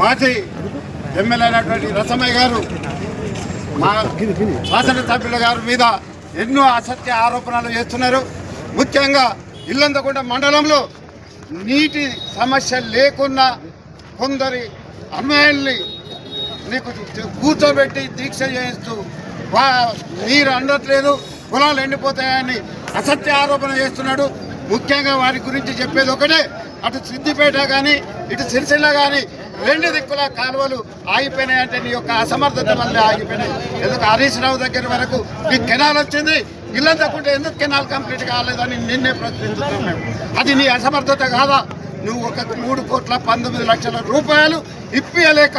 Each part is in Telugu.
మాజీ ఎమ్మెల్యే అయినటువంటి రసమయ్య గారు మా శాసనసభ్యుల గారి మీద ఎన్నో అసత్య ఆరోపణలు చేస్తున్నారు. ముఖ్యంగా ఇల్లందకుంట మండలంలో నీటి సమస్య లేకున్నా కొందరి అమ్మాయిల్ని నీకు కూర్చోబెట్టి దీక్ష చేయిస్తూ నీరు అందట్లేదు పొలాలు ఎండిపోతాయని అసత్య ఆరోపణ చేస్తున్నాడు. ముఖ్యంగా వారి గురించి చెప్పేది ఒకటే. అటు సిద్దిపేట కానీ ఇటు సిరిసిల్ల కానీ రెండు దిక్కుల కాలువలు ఆగిపోయినాయి అంటే నీ యొక్క అసమర్థత వల్లే ఆగిపోయినాయి. ఎందుకు? హరీష్ రావు దగ్గర వరకు నీకు కెనాల్ వచ్చింది. ఇల్లు తక్కుంటే ఎందుకు కెనాల్ కంప్లీట్ కాలేదని నిన్నే ప్రశ్నిస్తున్నాం మేము. అది నీ అసమర్థత కాదా? నువ్వు ఒక మూడు కోట్ల పంతొమ్మిది లక్షల రూపాయలు ఇప్పియలేక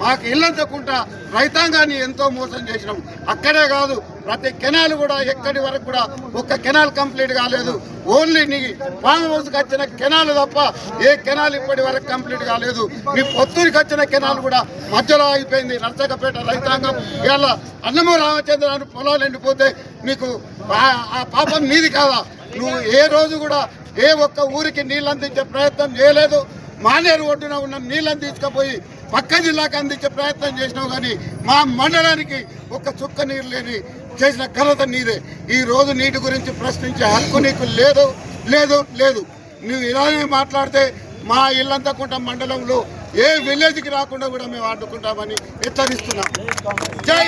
మాకు ఇల్లంతకుంటా రైతాంగాన్ని ఎంతో మోసం చేసినాం. అక్కడే కాదు ప్రతి కెనాల్ కూడా ఎక్కడి వరకు కూడా ఒక్క కెనాల్ కంప్లీట్ కాలేదు. ఓన్లీ నీ ఫామ్ హౌస్కి వచ్చిన కెనాల్ తప్ప ఏ కెనాల్ ఇప్పటి వరకు కంప్లీట్ కాలేదు. నీ పొత్తూరికి వచ్చిన కెనాల్ కూడా మధ్యలో అయిపోయింది నర్సకపేట రైతాంగం. ఇవాళ అన్నమో రామచంద్రాన్ని పొలాలు ఎండిపోతే నీకు ఆ- ఆ పాపం నీది కాదా? నువ్వు ఏ రోజు కూడా ఏ ఒక్క ఊరికి నీళ్ళు అందించే ప్రయత్నం చేయలేదు. మానేరు ఒడ్డున ఉన్న నీళ్ళని తీసుకుపోయి పక్క జిల్లాకు అందించే ప్రయత్నం చేసినావు కానీ మా మండలానికి ఒక్క చుక్క నీరు లేని చేసిన ఘనత నీదే. ఈ రోజు నీటి గురించి ప్రశ్నించే హక్కు నీకు లేదు లేదు లేదు. నువ్వు ఇలానే మాట్లాడితే మా ఇల్లంతకుంట మండలంలో ఏ విలేజ్కి రాకుండా కూడా మేము అడ్డుకుంటామని హెచ్చరిస్తున్నాం. జై